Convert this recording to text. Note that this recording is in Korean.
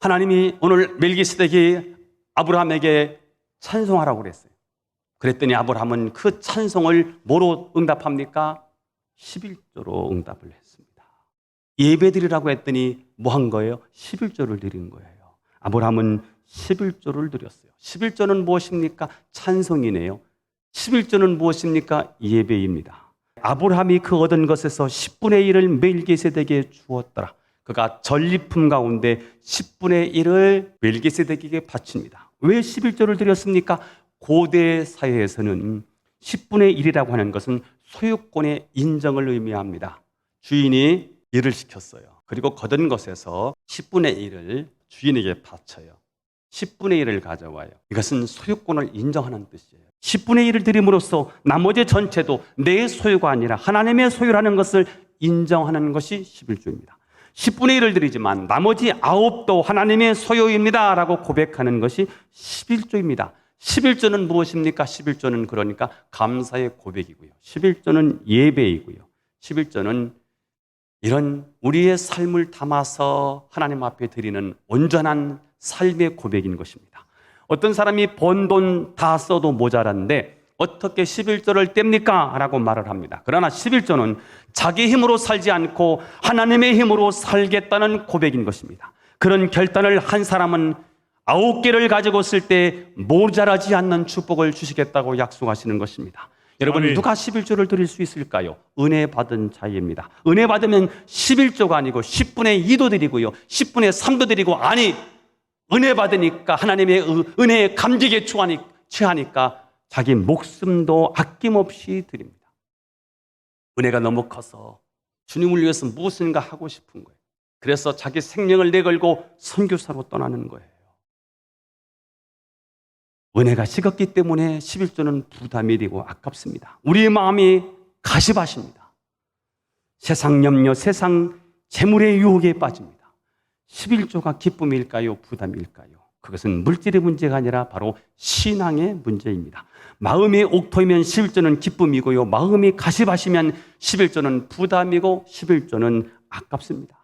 하나님이 오늘 멜기스덱이 아브라함에게 찬송하라고 그랬어요. 그랬더니 아브라함은 그 찬송을 뭐로 응답합니까? 11조로 응답을 했습니다. 예배드리라고 했더니 뭐 한 거예요? 11조를 드린 거예요. 아브라함은 11조를 드렸어요. 11조는 무엇입니까? 찬송이네요. 11조는 무엇입니까? 예배입니다. 아브라함이 그 얻은 것에서 10분의 1을 멜기세덱에게 주었더라. 그가 전리품 가운데 10분의 1을 멜기세덱에게 바칩니다. 왜 11조를 드렸습니까? 고대 사회에서는 10분의 1이라고 하는 것은 소유권의 인정을 의미합니다. 주인이 일을 시켰어요. 그리고 거둔 것에서 10분의 1을 주인에게 바쳐요. 10분의 1을 가져와요. 이것은 소유권을 인정하는 뜻이에요. 10분의 1을 드림으로써 나머지 전체도 내 소유가 아니라 하나님의 소유라는 것을 인정하는 것이 11조입니다. 10분의 1을 드리지만 나머지 9도 하나님의 소유입니다. 라고 고백하는 것이 11조입니다. 11조는 무엇입니까? 11조는 그러니까 감사의 고백이고요. 11조는 예배이고요. 11조는 이런 우리의 삶을 담아서 하나님 앞에 드리는 온전한 삶의 고백인 것입니다. 어떤 사람이 번 돈 다 써도 모자란데 어떻게 11조를 뗍니까? 라고 말을 합니다. 그러나 11조는 자기 힘으로 살지 않고 하나님의 힘으로 살겠다는 고백인 것입니다. 그런 결단을 한 사람은 아홉 개를 가지고 쓸 때 모자라지 않는 축복을 주시겠다고 약속하시는 것입니다. 여러분 아멘. 누가 11조를 드릴 수 있을까요? 은혜 받은 자입니다. 은혜 받으면 11조가 아니고 10분의 2도 드리고요. 10분의 3도 드리고 아니 은혜 받으니까 하나님의 의- 은혜에 감격에 취하니- 취하니까 자기 목숨도 아낌없이 드립니다. 은혜가 너무 커서 주님을 위해서 무엇인가 하고 싶은 거예요. 그래서 자기 생명을 내걸고 선교사로 떠나는 거예요. 은혜가 식었기 때문에 11조는 부담이 되고 아깝습니다. 우리의 마음이 가시밭입니다. 세상 염려, 세상 재물의 유혹에 빠집니다. 11조가 기쁨일까요? 부담일까요? 그것은 물질의 문제가 아니라 바로 신앙의 문제입니다. 마음이 옥토이면 11조는 기쁨이고요. 마음이 가시밭이면 11조는 부담이고 11조는 아깝습니다.